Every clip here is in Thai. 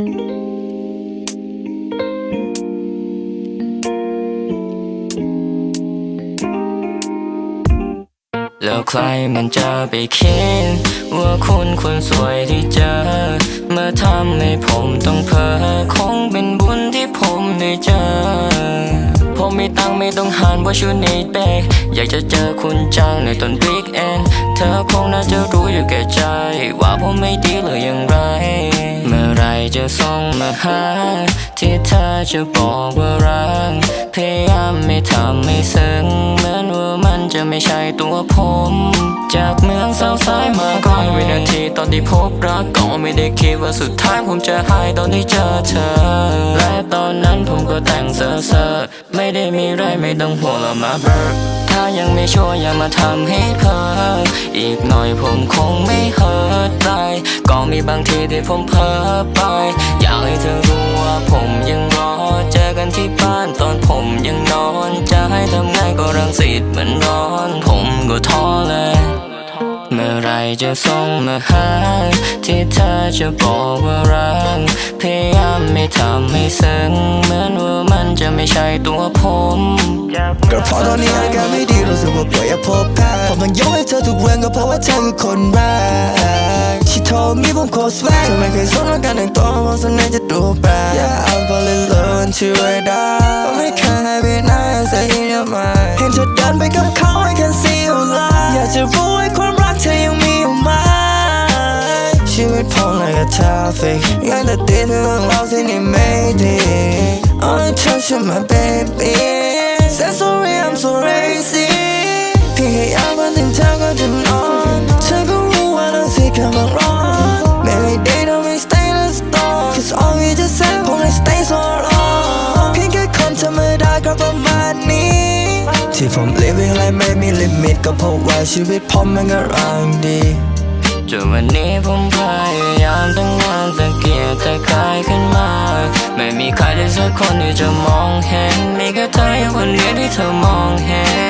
แล้วใครมันจะไปคิด ว่าคุณคนสวยที่เจอ มาทำให้ผมต้องเพ้อคงเป็นบุญที่ผมได้เจอ ผมมีตังไม่ต้องหารว่าชูนีเบกอยากจะเจอคุณจังในตอนบิ๊กเอนเธอคงน่าจะรู้อยู่แก่ใจ ว่าผมไม่ดีหรืออย่างไร จะส่งมาหา ที่เธอจะบอกว่ารักพยายามไม่ทำให้ซึ้งเหมือนว่ามันจะไม่ใช่ตัวผม จากเมืองเศร้าสายมาก่อนวินาทีตอนที่พบรักก็ไม่ได้คิดว่าสุดท้ายผมจะหายตอนที่เจอเธอ และตอนนั้นผมก็แต่งเซอร์เซอร์ไม่ได้มีไรไม่ต้องห่วงหรอกมาเบิร์ถ้ายังไม่ชัวร์อย่ามาทำให้เพออีกหน่อยผมคงไม่ ก็มีบางทีที่ผมเพ้อไป อยากให้เธอรู้ว่าผมยังรอ เจอกันที่บ้านตอนผมยังนอน จะให้ทำไงก็รังสิตมันร้อน ผมก็ท้อเลย เมื่อไรจะส่งมาหาที่เธอจะบอกว่ารักพยายามไม่ทำให้ซึ้งเหมือนว่ามันจะไม่ใช่ตัวผมก็เพาะตอนนี้อาการไม่ดีรู้สึกว่าป่วยอยากพบแพทย์ผมต้องยกให้เธอทุกเรื่องก็เพราะว่าเธอคือคนแรก She told me ผมโคตร swag เธอไม่เคยสนว่าการแต่งตัวเพราะส่วนไหนจะดูแปลก Yeah I'm falling low into it all ผมไม่เคยให้ไปไหน say in your mind เห็นเธอเดินไปกับเขา I can see your light อยากจะรู้ว่าความรักเธอยังมีอยู่ไหมชีวิตผมเลยกับทราฟิกยังแต่ติดเรื่องเราวที่นี่ไม่ดี Only touch of my baby Say sorry I'm so lazy all we just said ผมเลย stay so long เพียงแค่คนธรรมดาก็ประมาณนี้ ที่ผม living life ไม่มีลิมิตก็เพราะว่าชีวิตผมมันกำลังดีจนวันนี้ผมพยายามตั้งงานตะเกียกตะกายขึ้นมา ไม่มีใครเลยสักคนที่จะมองเห็น มีแค่เธอคนเดียวที่เธอมองเห็น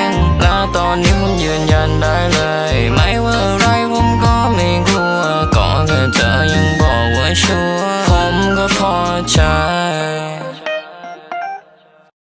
I'm gonna try.